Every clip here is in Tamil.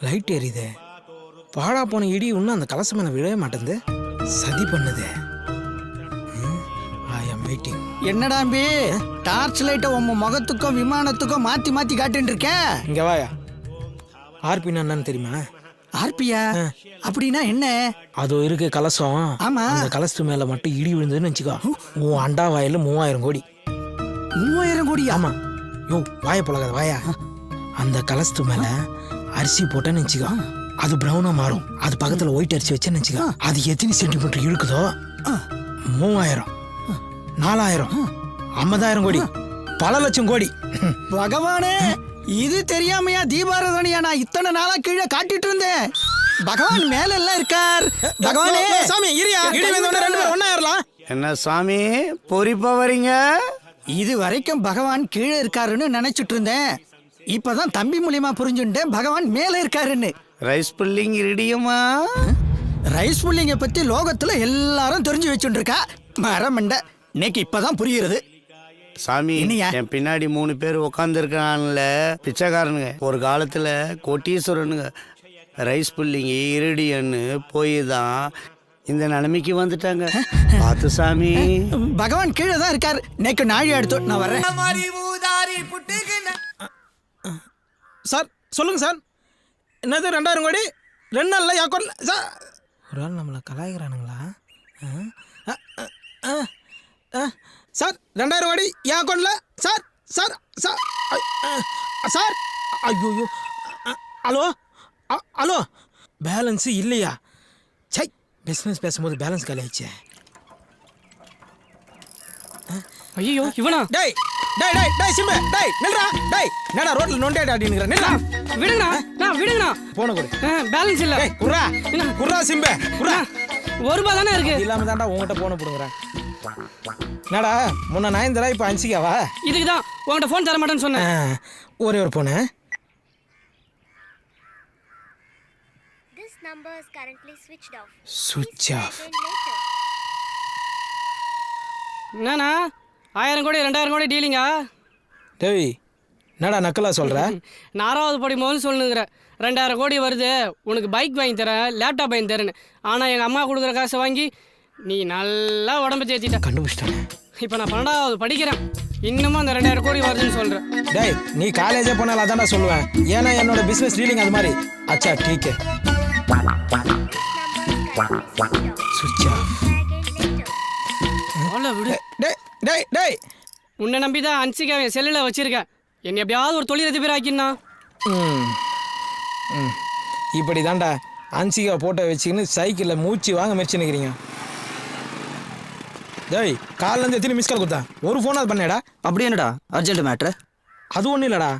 லைட் எரியுதே. பாழா போன இடி இன்னும் அந்த கலசம் மேல விழவே மாட்டேங்குது. சதி பண்ணுதே. ஐ எம் வெயிட்டிங் என்னடா அம்பி டார்ச் லைட்டை உன் முகத்துக்கும் விமானத்துக்கும் மாத்தி மாத்தி காட்டின்னு இருக்க? இங்க வாயா. ஆர்பின்னா என்னன்னு தெரியுமா? ஆர்பியா அப்படின்னா என்ன? அதோ இருக்கு கலசம். ஆமா. அந்த கலசத்து மேல மட்டும் இடி விழுந்ததுன்னு வச்சுக்கோ. உன் அண்டா வாயில மூவாயிரம் கோடி. மூவாயிரம் கோடியா? ஆமா. யோ வாய பழகாத வாயா. அந்த கலசத்து மேல அரிசி போட்டேன்னு வச்சுக்கோ. அது ப்ரௌனா மாறும். அது பக்கத்துல ஒயிட் அரிசி வச்சேன்னு வச்சுக்கோ. அது எத்தனை சென்டிமீட்டர் இழுக்குதோ? மூவாயிரம். நாலாயிரம். ஐம்பதாயிரம் கோடி. பல லட்சம் கோடி. பகவானே இது தெரியாமையா தீபாரதனையா? நான் இத்தனை நாளா கீழே காட்டிட்டு இருந்தேன். பகவான் மேல எல்லாம் இருக்கார். பகவானே சாமி இரியா இடி வந்தோடனே ரெண்டு பேரும் ஒண்ணா ஏறலாம். என்ன சாமி பொறிப்பா வரீங்க இது வரைக்கும் பகவான் கீழே இருக்காருன்னு நினைச்சிட்டு இருந்தேன் இப்பதான் தம்பி மூலியமா புரிஞ்சுட்டேன் பகவான் மேல இருக்காருன்னு. ரைஸ் புல்லிங் ரெடியுமா ரைஸ் புல்லிங்க பத்தி லோகத்துல எல்லாரும் தெரிஞ்சு வச்சுட்டு இருக்கா மரமண்ட. இன்னைக்கு இப்பதான் புரியுறது. சாமி? என் பின்னாடி மூணு பேர் உட்காந்துருக்கான்ல பிச்சைக்காரனுங்க ஒரு காலத்துல கோட்டீஸ்வரனுங்க. ரைஸ் புல்லிங் இருடியன்னு போய் தான் இந்த நிலைமைக்கு வந்துட்டாங்க. பார்த்து சாமி. பகவான் கீழே தான் இருக்காரு. நேக்கு நாழி எடுத்து நான் வரேன் சார் சொல்லுங்க சார். என்னது ரெண்டாயிரம் கோடி? ரெண்டு நாள்ல அக்கௌண்ட்ல சார். ஒரு ஆள் நம்மளை கலாய்க்கிறானுங்களா? ஆ? ஆ, ஆ, ஆ. சார் ரெண்டாயிரம் கோடி என் அக்கௌண்ட்ல சார் சார் சார். சார். ஐயோ ஹலோ? அ- ஹலோ? பேலன்ஸு இல்லையா? பிஸ்னஸ் பேசும்போது பேலன்ஸ் காலி ஆயிடுச்சே. ஐயோ இவனா? டேய் டேய் டேய் டேய் சிம்பு டேய் நில்றா டேய் என்னடா ரோட்ல நொண்டே ஆடினுங்கற நில்றா. விடுங்கண்ணா நான் விடுங்கண்ணா. போன கொடு. பேலன்ஸ் இல்ல. டேய் குர்ரா? குர்ரா சிம்பு குர்ரா ஒரு ரூபாய் தானே இருக்கு. இல்லாம தான்டா உன்கிட்ட போன போடுங்கறேன். என்னடா முன்ன நயன்தரா இப்ப அஞ்சிக்காவா? இதுக்கு தான் உன்கிட்ட ஃபோன் தர மாட்டேன்னு சொன்னேன் ஒரே ஒரு போன number is currently switched off. சுவிட்ச் ஆஃப் Again later. என்னண்ணா? ஆயிரம் கோடி ரெண்டாயிரம் கோடி டீலிங்கா? டேய் என்னடா நக்கலா சொல்ற? நாலாவது படி முதல் சொல்லுங்கிற. ரெண்டாயிரம் கோடி வருது. உனக்கு பைக் வாங்கி தரேன் லேப்டாப் வாங்கி தரேன்னு. ஆனால் எங்கள் அம்மா கொடுக்குற காசை வாங்கி நீ நல்லா உடம்பு தேத்திட்ட. கண்டுபிடிச்சிட்டானே. இப்போ நான் பன்னெண்டாவது படிக்கிறேன். இன்னமும் அந்த ரெண்டாயிரம் கோடி வருதுன்னு சொல்கிறேன் டேய் நீ காலேஜே போனாலும் அதான்டா சொல்லுவேன். ஏன்னா என்னோட பிசினஸ் டீலிங் அது மாதிரி. அச்சா டீக்கே சுவிட்ச் ஆஃப் டேய் டேய் டேய் உன்னை நம்பி தான் அன்சிகா என் செல்லில் வச்சிருக்கேன். என்னை எப்படியாவது ஒரு தொழிலதிபர் ஆக்கினா ம் ம். இப்படி தான்டா அன்சிகா போட்டோ வச்சுக்கின்னு சைக்கிளில் மூச்சு வாங்க முயற்சி நிற்கிறீங்க டேய் காலிலேருந்து எத்தனை மிஸ் கால் கொடுத்தா? ஒரு ஃபோன் அது பண்ணேடா. அப்படி என்னடா? அர்ஜென்ட் மேட்ரு அது ஒன்றும் இல்லைடா.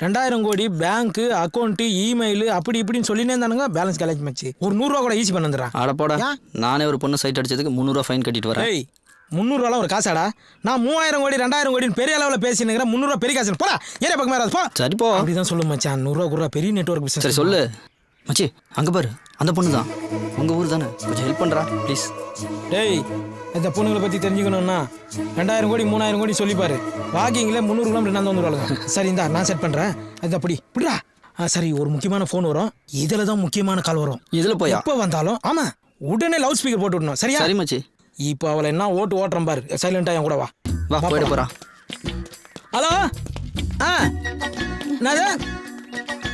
ரெண்டாயிரம் கோடி பேங்க்கு அக்கௌண்ட்டு இமெயில் அப்படி இப்படின்னு சொல்லினே இருந்தானுங்க பேலன்ஸ் காலேஜ் மச்சு ஒரு நூறுரூவா கூட ஈஸி பண்ணுறேன் அடப்போடா ஏன்? நானே ஒரு பொண்ணு சைட் அடிச்சதுக்கு முந்நூறுவா ஃபைன் கட்டிட்டு வரேன். முந்நூறுவாலாம் ஒரு காசாடா? நான் மூவாயிரம் கோடி ரெண்டாயிரம் கோடின்னு பெரிய அளவில் பேசினுங்கிறேன் முந்நூறுவா பெரிய காசு போடா ஏரியா பக்கம் மேலே போ. சரி போ. அப்படிதான் சொல்லு மச்சான். நூறுரூவா குருவா பெரிய நெட்ஒர்க் பிஸ்னஸ் சரி சொல்லு. மச்சி அங்க பாரு அந்த பொண்ணு தான் உங்க ஊர் தானே? கொஞ்சம் ஹெல்ப் பண்றா ப்ளீஸ் டேய் இந்த பொண்ணுங்களை பற்றி தெரிஞ்சுக்கணும்னா ரெண்டாயிரம் கோடி மூணாயிரம் கோடி சொல்லிப்பாரு. வாக்கிங்கில் முந்நூறு கிலோமீட்டர் நான் வந்துருவாங்க சரி இந்தா நான் செட் பண்ணுறேன் அது அப்படி இப்படிடா ஆ சரி ஒரு முக்கியமான ஃபோன் வரும். இதில் தான் முக்கியமான கால் வரும். இதுல போயா? எப்போ வந்தாலும் ஆமாம் உடனே லவுட் ஸ்பீக்கர் போட்டு விடணும். சரியா? சரி மச்சி. இப்போ அவளை என்ன ஓட்டு ஓட்டுறேன் பாரு. சைலண்டாக என் கூட வா. வா போயிட போறா. ஹலோ? ஆ என்னது?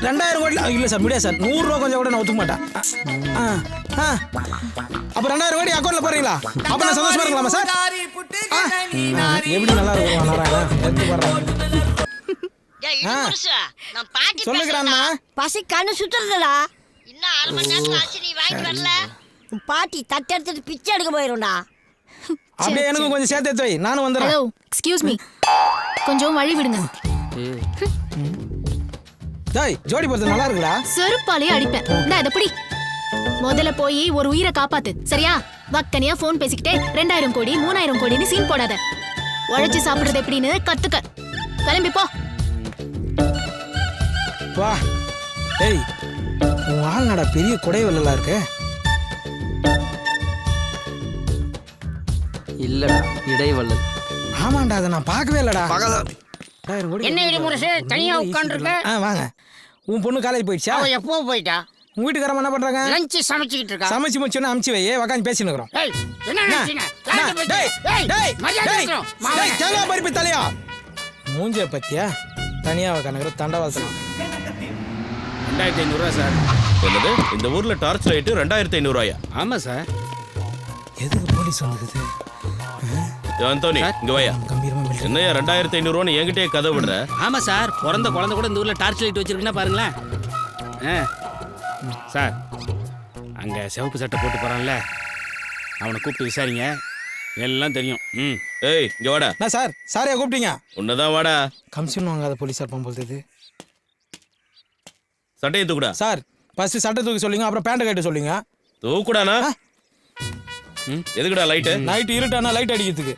ரெண்டாயிரம் கோடி இல்லை சார் முடியாது சார். நூறுரூவா கொஞ்சம் கூட நான் ஒத்துக்க மாட்டேன். ஆ ஆ. அப்போ ரெண்டாயிரம் கோடி அக்கௌண்ட்டில் போடுறீங்களா? அப்போ நான் சந்தோஷமா இருக்கலாமா சார்? எப்படி நல்லா இருக்கும் நாராயணன் நான் சொல்லுகிறான்மா பசி கண்ணு சுத்துறதுடா. இன்னும் அரை மணி நேரத்துல ஆச்சு நீ வாங்கிட்டு வரல. பாட்டி தத்தெடுத்துட்டு பிச்சை எடுக்க போயிரும்டா. அப்படியே எனக்கும் கொஞ்சம் சேர்த்து எடுத்து வை நானும் ஹலோ வந்துடுறேன் எக்ஸ்கியூஸ் மீ கொஞ்சம் வழி விடுங்க. டேய் ஜோடி பொறுத்து நல்லா இருக்குடா. செருப்பாலே அடிப்பேன். இந்தா இதை பிடி. முதல்ல போய் ஒரு உயிரை காப்பாத்து. சரியா? வக்கனியா ஃபோன் பேசிக்கிட்டே ரெண்டாயிரம் கோடி மூணாயிரம் கோடின்னு சீன் போடாத. உழைச்சு சாப்பிடுறது எப்படின்னு கத்துக்க. கிளம்பி போ. வா. டேய் உன் ஆள் நடா பெரிய குடைவல்லா இருக்கு? இல்லடா இடைவள்ளல். ஆமாண்டா அதை நான் பார்க்கவே இல்லடா. ரெண்டாயிரம் கோடி என்ன இடி முரசு தனியா உட்காந்துருக்க ஆ வாங்க. உன் பொண்ணு காலேஜ் போயிடுச்சா? அவ எப்போ போயிட்டா? உங்க வீட்டுக்காரமா என்ன பண்றாங்க? லஞ்ச் சமைச்சுக்கிட்டு இருக்கா? சமைச்சு முடிச்சோன்னு அமுச்சு வையே உக்காந்து பேசின்னு இருக்கிறோம். ஏய் என்ன நினைச்சீங்க? டேய், டேய், மரியாதை இருக்கணும். டேய். தேங்காய் பருப்பு தலையா? மூஞ்சிய பத்தியா? தனியா உக்காந்துக்கிற தண்டவாசனம் ரெண்டாயிரத்தி ஐநூறுரூவா சார். என்னது? இந்த ஊர்ல டார்ச் லைட் ரெண்டாயிரத்தி ஐநூறுவாயா? ஆமாம் சார். எதுக்கு போலீஸ் வந்துக்குது அந்தோனி இங்க வாயா. கம்பீரமா மிலிட்டரி என்னையா ரெண்டாயிரத்தி ஐநூறுவான்னு என்கிட்டயே கதை விடுற? ஆமாம் சார். பிறந்த குழந்தை கூட இந்த ஊரில் டார்ச் லைட் வச்சிருக்குன்னா பாருங்களேன். ஆ. சார் அங்கே சிவப்பு சட்டை போட்டு போகிறான்ல அவனை கூப்பிட்டு விசாரிங்க. எல்லாம் தெரியும். ம். ஏய் இங்க வாடா. என்ன சார்? சாரையா கூப்பிட்டீங்க? உன்னதான் வாடா. கமிஷன் வாங்காத போலீஸார் போகும்போது இது. சட்டையை தூக்குடா. சார் ஃபர்ஸ்ட் சட்டை தூக்கி சொல்லுங்க அப்புறம் பேண்ட் கட்ட சொல்லுங்க. தூக்குடானா? ம், எதுக்குடா லைட்டு நைட் இருட்டானா லைட் அடிக்கிறதுக்கு?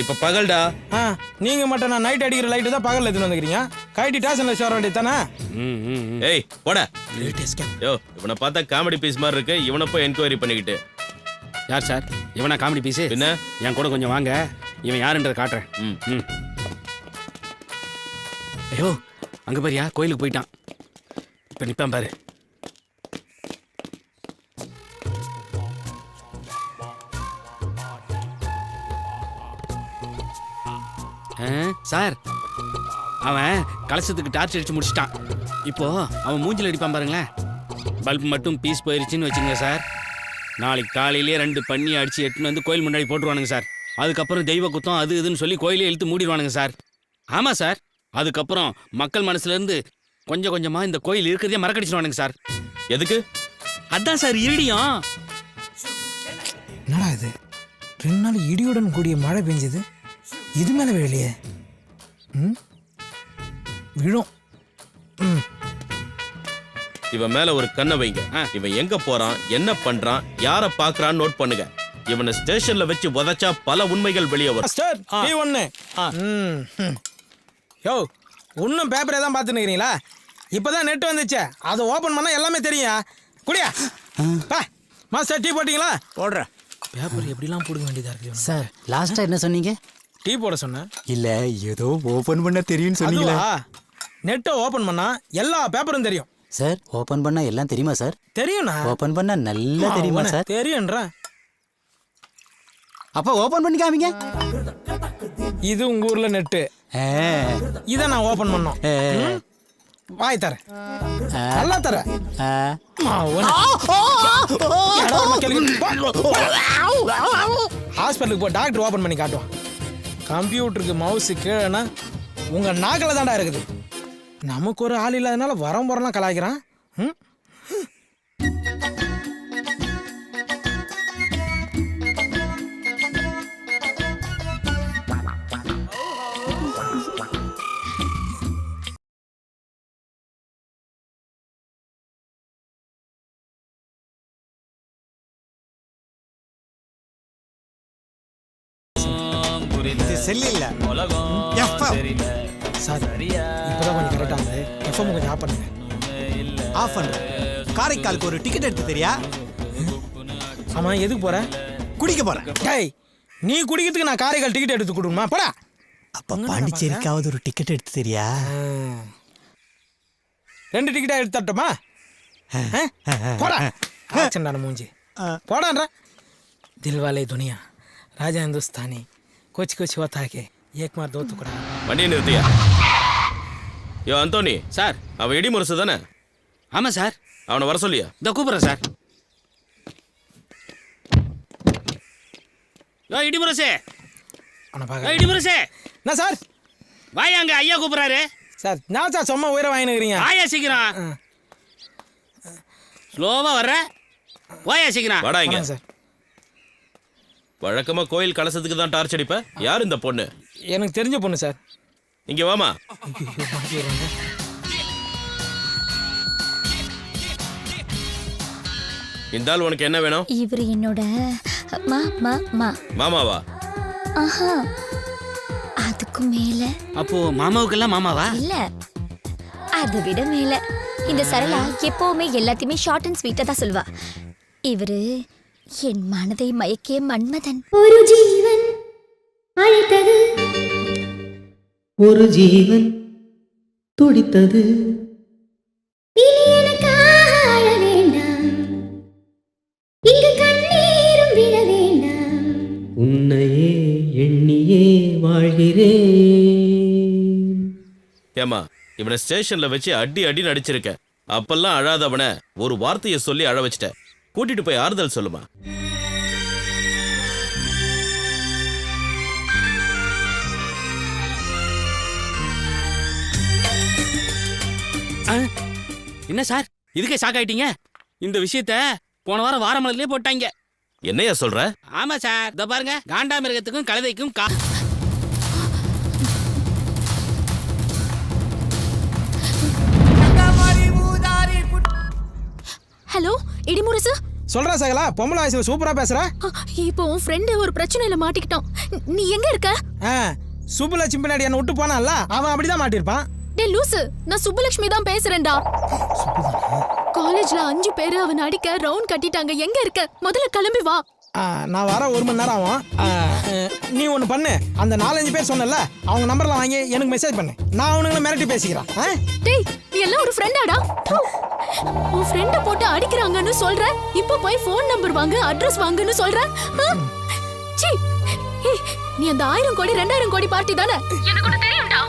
இப்ப பகல்டா? ஆ. நீங்க மட்டும் நான் நைட் அடிக்கிற லைட்டு தான் பகல்ல எடுத்துன்னு வந்துக்கிறீங்க? கைட்டி ஸ்டேஷன்ல சேர வேண்டியது தானே? ம் ம் ம். ஏய் போடா யோ இவனை பார்த்தா காமெடி பீஸ் மாதிரி இருக்கு. இவனை போய் என்கொயரி பண்ணிக்கிட்டு. யார் சார்? இவனா காமெடி பீஸு பின்ன? என் கூட கொஞ்சம் வாங்க. இவன் யாருன்றதை காட்டுறேன். ம். ம். ஐயோ அங்கே பாரியா? கோயிலுக்கு போயிட்டான். இப்போ நிற்பான் பாரு. ஆ, சார் அவன் கலசத்துக்கு டார்ச் அடிச்சு முடிச்சிட்டான். இப்போ அவன் மூஞ்சில் அடிப்பான் பாருங்களேன். பல்ப் மட்டும் பீஸ் போயிருச்சுன்னு வச்சுங்க சார் நாளைக்கு காலையிலே ரெண்டு பண்ணி அடிச்சு எட்டுன்னு வந்து கோயில் முன்னாடி போட்டுருவானுங்க சார் அதுக்கப்புறம் தெய்வ குத்தம் அது இதுன்னு சொல்லி கோயிலே இழுத்து மூடிடுவானுங்க சார் ஆமாம் சார் அதுக்கப்புறம் மக்கள் மனசுல இருந்து கொஞ்சம் கொஞ்சமாக இந்த கோயில் இருக்கிறதே மறக்கடிச்சிடுவானுங்க சார் எதுக்கு? அதான் சார் இருடியும். என்னடா இது? ரெண்டு நாள் இடியுடன் கூடிய மழை பெஞ்சது. இது மேல விழலையே ம்? விழும். ம் இவன் மேல ஒரு கண்ணை வைங்க. இவன் எங்க போறான் என்ன பண்றான் யார பாக்குறான்னு நோட் பண்ணுங்க. இவனை ஸ்டேஷன்ல வச்சு உதைச்சா பல உண்மைகள் வெளியே வரும். மாஸ்டர் நீ ம். யோ இன்னும் பேப்பரே தான் பார்த்துன்னு இருக்கிறீங்களா இப்போ தான் நெட் வந்துச்சே. அதை ஓப்பன் பண்ணால் எல்லாமே தெரியும். குடியா. பா மாஸ்டர் டீ போட்டிங்களா? போடுறேன். பேப்பர் எப்படிலாம் போடுங்க வேண்டியதாக இருக்குது சார் லாஸ்ட்டாக என்ன சொன்னீங்க? டீ போட சொன்னேன். இல்லை ஏதோ ஓப்பன் பண்ண தெரியும்னு அதுவா? நெட்டை ஓப்பன் பண்ணால் எல்லா பேப்பரும் தெரியும். சார் ஓப்பன் பண்ணா எல்லாம் தெரியுமா சார்? தெரியும்ண்ணா. ஓப்பன் பண்ணா நல்லா தெரியுமா சார்? தெரியும்ன்றா. அப்போ ஓப்பன் பண்ணி காமிங்க இது உங்க ஊர்ல நெட்டு. இதை நான் ஓப்பன் பண்ணோம்? வாய் தரேன் ஆ, நல்லா தரேன் ஆ. ஹாஸ்பிட்டலுக்கு போ டாக்டர் ஓபன் பண்ணி காட்டுவான். கம்ப்யூட்டருக்கு மவுஸ் கீழேனா உங்க நாக்கில் தான்டா இருக்குது. நமக்கு ஒரு ஆள் இல்லாதனால வரம் போறலாம் கலாய்க்கிறான். ம்? செல் இல்ல. சாரி இப்போதான் கொஞ்சம் கரெக்டாக இருந்தது. காரைக்காலுக்கு ஒரு டிக்கெட் எடுத்து தெரியா? ஆமாம் எதுக்கு போகிறேன் குடிக்க போகிறேன் டேய் நீ குடிக்கிறதுக்கு நான் காரைக்கால் டிக்கெட் எடுத்து கொடுமா போடா. அப்போ பாண்டிச்சேரிக்காவது ஒரு டிக்கெட் எடுத்து தெரியா? ரெண்டு டிக்கெட்டாக எடுத்து தட்டோமா போடா. ஆச்சண்டான மூஞ்சி. போடான்றா. தில்வாலே துனியா ராஜா இந்துஸ்தானி. கொச்சி கொச்சி ஓத்தாக்கே ಏಕ್ ಮಾರ್ ದೋತು ಕೊಡ நிறுத்தியா? யோ அந்தோனி சார். அவன் இடி முரசு தானே? ஆமாம் சார். அவனை வர சொல்லியா? இதோ கூப்பிட்றேன் சார். யோ இடி முரசே. அவனை இடி முரசே. என்ன சார்? வாயா அங்கே ஐயா கூப்பிடுறாரு. சார் நான் சார் சும்மா உயிரை வாங்கினுக்கிறீங்க ஆயா சீக்கிரம். ஸ்லோவாக வர்ற? வாயா சீக்கிரம். வாடா இங்க. சார். வழக்கமாக கோயில் கலசத்துக்கு தான் டார்ச் அடிப்பேன் யார் இந்த பொண்ணு? எனக்கு தெரிஞ்ச பொண்ணு சார். இங்க வாமா. இந்த ஆள் உனக்கு என்ன வேணும்? இவர் என்னோட மா மா மா. மாமாவா? ஆஹா. அதுக்கு மேல. அப்போ மாமாவுக்கெல்லாம் மாமாவா? இல்ல. அதை விட மேல. இந்த சரளா எப்பவுமே எல்லாத்தையுமே ஷார்ட் அண்ட் ஸ்வீட்டா தான் சொல்வா. இவரு என் மனதை மயக்கிய மன்மதன். ஒரு ஜீவன் துடித்தது. உன்னையே எண்ணியே வாழ்கிறேன். ஏமா இவனை ஸ்டேஷன்ல வச்சு அடி அடி நடிச்சிருக்க. அப்பெல்லாம் அழாதவன ஒரு வார்த்தையை சொல்லி அழ வச்சிட்ட. கூட்டிட்டு போய் ஆறுதல் சொல்லுமா. என்ன சார்? இதுக்கே ஷாக் ஆயிட்டீங்க? இந்த விஷயத்த போன வாரம் வாரமலர்லயே போட்டாங்க. என்னையா சொல்ற? ஆமா சார். இதோ பாருங்க. காண்டாமிருகத்துக்கும் கழுதைக்கும் கா ஹலோ இடிமுரசு சொல்றா சகலா பொம்பளை வயசுல சூப்பரா பேசுற? இப்போ உன் ஃப்ரெண்டு ஒரு பிரச்சனையில மாட்டிக்கிட்டான். நீ- எங்க இருக்க? சுப்புலட்சுமி பின்னாடி என்ன விட்டு போனான்ல அவன் அப்படிதான் மாட்டிருப்பான் டே லூசு நான் சுப்புலட்சுமி தான் பேசுறேன்டா. காலேஜ்ல அஞ்சு பேரு அவன் அடிக்க ரவுண்ட் கட்டிட்டாங்க. எங்க இருக்க? முதல்ல கிளம்பி வா. ஆ, நான் வர ஒரு மணி நேரம் ஆகும். நீ ஒன்று பண்ணு. அந்த நாலஞ்சு பேர் சொன்னல அவங்க நம்பர்லாம் வாங்கி எனக்கு மெசேஜ் பண்ணு. நான் அவனுங்களை மிரட்டி பேசிக்கிறேன். ஆ? டேய் நீ எல்லாம் ஒரு ஃப்ரெண்டாடா உன் ஃப்ரெண்ட போட்டு அடிக்கிறாங்கன்னு சொல்ற? இப்போ போய் ஃபோன் நம்பர் வாங்கு அட்ரஸ் வாங்குன்னு சொல்ற? நீ அந்த ஆயிரம் கோடி ரெண்டாயிரம் கோடி பார்ட்டி தானே? எனக்கு தெரியும்டா.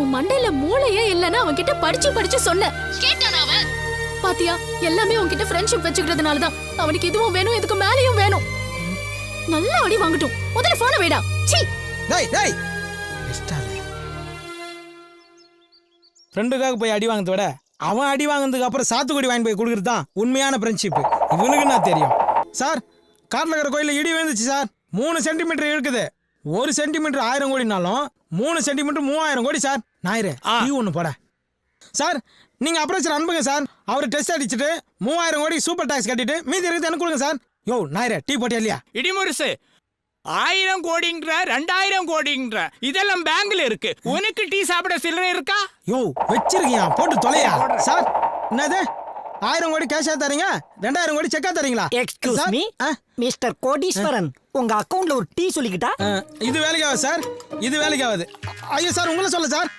உன் மண்டையில மூளையே இல்லைன்னு அவன் கிட்ட படிச்சு படிச்சு சொன்ன. கேட்டானா அவன்? பாத்தியா எல்லாமே உன்கிட்ட ஃப்ரெண்ட்ஷிப் வச்சுக்கிறதுனால தான் அவனுக்கு இதுவும் வேணும் இதுக்கு மேலேயும் வேணும். நல்லா அடி வாங்கட்டும். முதல்ல போனை வைடா. சீ டேய் டேய். ஃப்ரெண்டுக்காக போய் அடி வாங்குறத விட அவன் அடி வாங்கினதுக்கு அப்புறம் சாத்துக்குடி வாங்கி போய் கொடுக்குறது தான் உண்மையான ஃப்ரெண்ட்ஷிப் இவனுக்கு நான் தெரியும்? சார் காட்டில் இருக்கிற கோயிலில் இடி விழுந்துச்சு சார். மூணு சென்டிமீட்டர் இருக்குது ஒரு சென்டிமீட்டர் ஆயிரம் கோடினாலும் மூணு சென்டிமீட்டர் மூவாயிரம் கோடி சார். ஞாயிறு. டீ ஒன்று போட. சார் நீங்கள் அப்ரோச்சர் அனுப்புங்க சார். அவர் டெஸ்ட் அடிச்சுட்டு மூவாயிரம் கோடி சூப்பர் டாக்ஸ் கட்டிட்டு மீதி இருக்கிறது எனக்கு கொடுங்க சார். யோ ஞாயிறு டீ போட்டியா இல்லையா? இடிமுரசு ஆயிரம் கோடிங்கிற ரெண்டாயிரம் கோடிங்கிற இதெல்லாம் பேங்க்ல இருக்கு. உனக்கு டீ சாப்பிட சில்லறை இருக்கா? யோ வச்சிருக்கியா? போட்டு தொலையா? சார் என்னது? ஆயிரம் கோடி கேஷா தரீங்க? ரெண்டாயிரம் கோடி செக்கா தரீங்களா? எக்ஸ்கியூஸ் மீ ஆ, மிஸ்டர் கோடீஸ்வரன் உங்க அக்கவுண்ட்ல ஒரு டீ சொல்லிக்கிட்டா? இது வேலைக்கு ஆகுது சார்? இது வேலைக்கு ஆகுது ஐயோ சார் உங்களை சொல்ல சார்.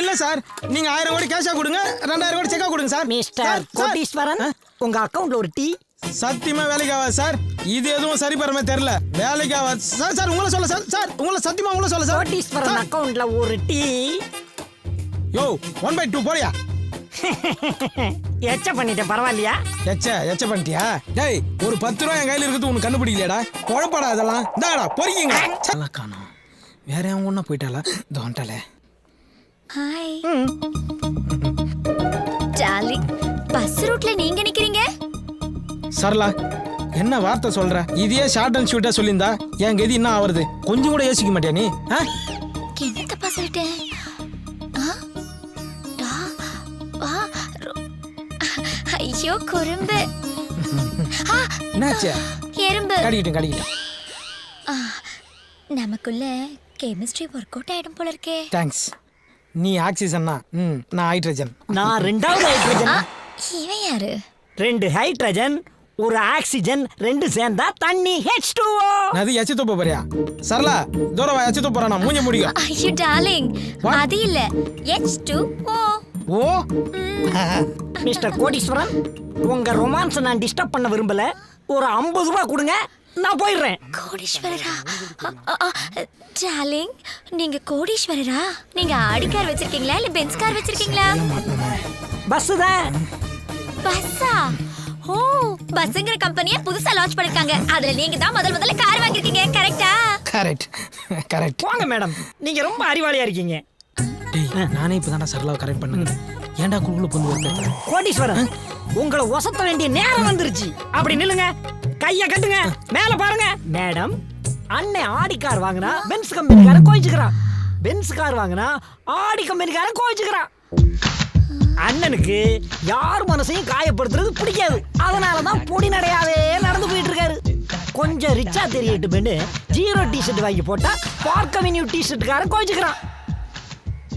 இல்ல சார் நீங்க ஆயிரம் கோடி கேஷா கொடுங்க ரெண்டாயிரம் கோடி செக்கா கொடுங்க சார். மிஸ்டர். கோடீஸ்வரன் உங்க அக்கவுண்ட்ல ஒரு டீ சத்தியமா வேலைக்கு ஆகாது சார். இது எதுவும் சரி பெறமே தெரியல. வேலைக்கு ஆகாது. சார் சார் உங்களை சொல்ல சார் சார் உங்களை சத்தியமா உங்களை சொல்ல சார். கோடீஸ்வரன். அக்கவுண்ட்ல ஒரு டீ யோ ஒன் பை டூ போறியா? எச்ச பண்ணிட்டேன் பரவாயில்லையா? எச்ச எச்ச பண்ணிட்டியா? டேய் ஒரு பத்து ரூபா என் கையில இருக்குது உனக்கு கண்டுபிடிக்கலையாடா? குழப்படா இதெல்லாம் இந்தாடா பொறிக்கிங்க காணோம். வேற அவங்க ஒன்றா போயிட்டாளா? தோண்டாலே ஹாய் டார்லிங் பஸ் ரூட்ல நீங்க நிக்கிறீங்க? சரலா என்ன வார்த்தை சொல்ற? இதையே ஷார்ட் அண்ட் ஷூட்டா சொல்லியிருந்தா என் கதி என்ன ஆவறது? கொஞ்சம் கூட யோசிக்க மாட்டியா நீ? ஆ? என்ன தப்பா சொல்லிட்டேன்? ஐயோ குறும்பு. என்னாச்சு? எறும்பு. கடிக்கிட்டேன் கடிக்கிட்டேன். நமக்குள்ள கெமிஸ்ட்ரி ஒர்க் அவுட் ஆயிடும் போல இருக்கே. தேங்க்ஸ் நீ ஆக்சிஜன்னா. ம் நான் ஹைட்ரஜன். நான் ரெண்டாவது ஹைட்ரஜன். இவன் யாரு? ரெண்டு ஹைட்ரஜன் ஒரு ஆக்சிஜன் ரெண்டு சேர்ந்தா தண்ணி ஹெச் டூ அது எச்சு துப்ப போறியா? சரலா தூரவா எச்சு துப்ப போறா மூஞ்ச முடியும். ஐயோ டார்லிங் அது இல்ல. டூ ஓ ஓ? மிஸ்டர் கோடீஸ்வரன் உங்க ரொமான்ஸ் நான் டிஸ்டர்ப் பண்ண விரும்பல. ஒரு ஐம்பது ரூபாய் கொடுங்க நான் போயிடுறேன். கோடீஸ்வரரா? டார்லிங் நீங்க கோடீஸ்வரரா? நீங்க ஆடி கார் வச்சிருக்கீங்களா இல்ல பென்ஸ் கார் வச்சிருக்கீங்களா? பஸ் தான் பஸ்ஸா? ஓ பஸ்ங்கிற கம்பெனியை புதுசா லான்ச் பண்ணிருக்காங்க. அதுல நீங்க தான் முதல் முதல்ல கார் வாங்கிருக்கீங்க கரெக்டா கரெக்ட் கரெக்ட் போங்க மேடம் நீங்க ரொம்ப அறிவாளியா இருக்கீங்க. டேய் நானே இப்பதான்டா சரளாவை கரெக்ட் பண்ணுங்க ஏன்டா குழுக்குள்ள பொந்து வைக்கிறேன் கோடீஸ்வரன். உங்களை ஒசத்த வேண்டிய நேரம் வந்துருச்சு. அப்படி நில்லுங்க. கைய கட்டுங்க. மேல பாருங்க. மேடம் அன்னை ஆடி கார் வாங்கினா பென்ஸ் கம்பெனிக்காரன் கோயிச்சுக்கிறான் பென்ஸ் கார் வாங்கினா ஆடி கம்பெனிக்காரன் கோயிச்சுக்கிறான் அண்ணனுக்கு யார் மனசையும் காயப்படுத்துறது பிடிக்காது. அதனால தான் பொடி நடையாவே நடந்து போயிட்டு இருக்காரு கொஞ்சம் ரிச்சா தெரியட்டுமென்னு ஜீரோ டிஷர்ட் வாங்கி போட்டா பார்க் அவென்யூ டிஷர்ட்டுக்காரன் கோவிச்சுக்கிறான்.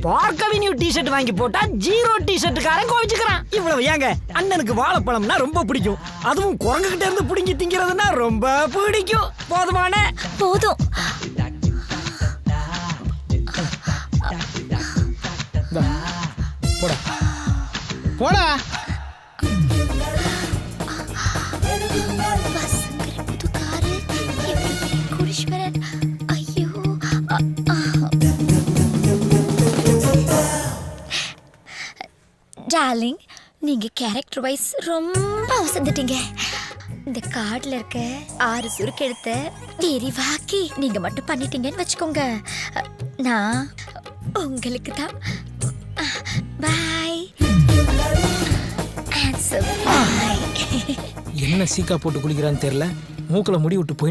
பார்க்கவின் நியூ டிஷர்ட் வாங்கி போட்டா ஜீரோ டிஷர்ட்டுக்காரன் கோவிச்சுக்கிறான். இவ்வளவு ஏங்க? அண்ணனுக்கு வாழைப்பழம்னா ரொம்ப பிடிக்கும். அதுவும் குரங்குகிட்ட இருந்து பிடிங்கி திங்கிறதுனா ரொம்ப பிடிக்கும். போதுமான? போதும். போட. போடா. ஐயோ டார்லிங் நீங்க கேரக்டர் வைஸ் ரொம்ப வசந்துட்டீங்க. இந்த கார்டுல இருக்க ஆறு சுருக்கு எடுத்த விரிவாக்கி நீங்க மட்டும் பண்ணிட்டீங்கன்னு வச்சுக்கோங்க. நான் உங்களுக்கு தான் பாய் என்ன சீக்கா போட்டு குளிக்கிறான்னு தெரியல? மூக்கில் முடி விட்டு போய்